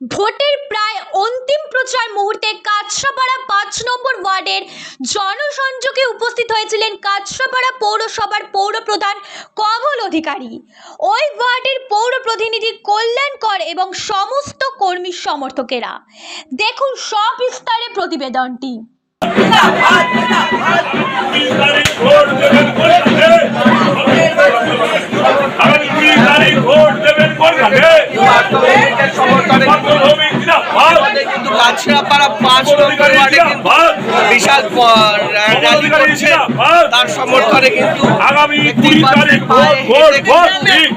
ভোটের প্রায় অন্তিম প্রচার মুহূর্তে কাছড়াপাড়া পাঁচ নম্বর ওয়ার্ডের জনসংযোগে উপস্থিত হয়েছিলেন কাছড়াপাড়া পৌরসভার পৌরপ্রধান কমল অধিকারী ওই ওয়ার্ডের পৌর প্রতিনিধি কল্যাণ কর এবং সমস্ত কর্মী সমর্থকেরা দেখুন সব সবিস্তারে প্রতিবেদনটি কাছড়াপাড়া পাঁচ নম্বর ওয়ার্ডে কিন্তু বিশাল প- র্যালি করছে। তার সমর্থনে কিন্তু আগামী দেখতেই কুড়ি পাচ্ছেন তারিখ ভোট পায়ে ভোট হেঁটে ভোট কিন্তু ঠিক।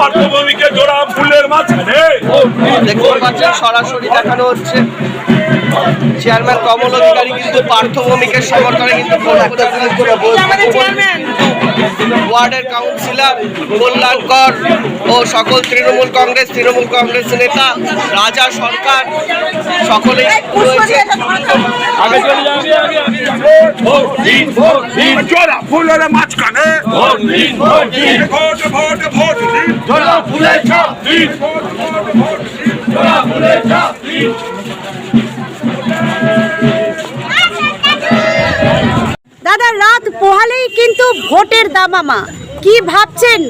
পার্থভূমিকে জোড়া ফুলের মাঝখানে। দেখতে পাচ্ছেন সরাসরি দেখানো হচ্ছে। চেয়ারম্যান কমল অধিকারী কিন্তু পার্থভূমিকের সমর্থনে কিন্তু ভোট। ওয়ার্ডের কাউন্সিলর কল্যাণ কর ও সকল তৃণমূল কংগ্রেস তৃণমূল কংগ্রেস নেতা রাজা সরকার সকলেই রয়েছে। রাত পোহালেই কিন্তু ভোটের দামামা। কি ভাবছেন?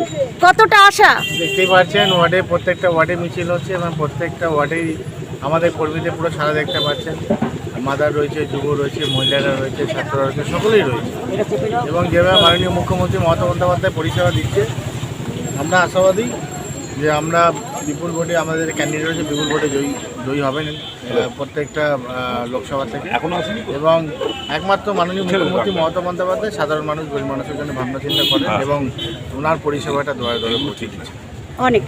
কতটা আশা? দেখতেই পাচ্ছেন, ওয়ার্ডে প্রত্যেকটা ওয়ার্ডে মিছিল হচ্ছে এবং প্রত্যেকটা ওয়ার্ডেই আমাদের কর্মীদের পুরো সারা দেখতে পাচ্ছেন। মাদার রয়েছে, যুব রয়েছে, মহিলারা রয়েছে, ছাত্ররা রয়েছে, সকলেই রয়েছে। এবং যেভাবে মাননীয় মুখ্যমন্ত্রী মমতা বন্দ্যোপাধ্যায় পরিষেবা দিচ্ছে, আমরা আশাবাদী যে আমরা বিপুল ভোটে আমাদের ক্যান্ডিডেট রয়েছে বিপুল ভোটে জয়ী জয়ী হবেন প্রত্যেকটা লোকসভা থেকে। এখনও আসেনি? এবং একমাত্র মাননীয় মুখ্যমন্ত্রী মমতা বন্দ্যোপাধ্যায় সাধারণ মানুষ গরিব মানুষের জন্য ভাবনা চিন্তা করেন এবং ওনার পরিষেবাটা দয়া দয়া পৌঁছে দিচ্ছে অনেক।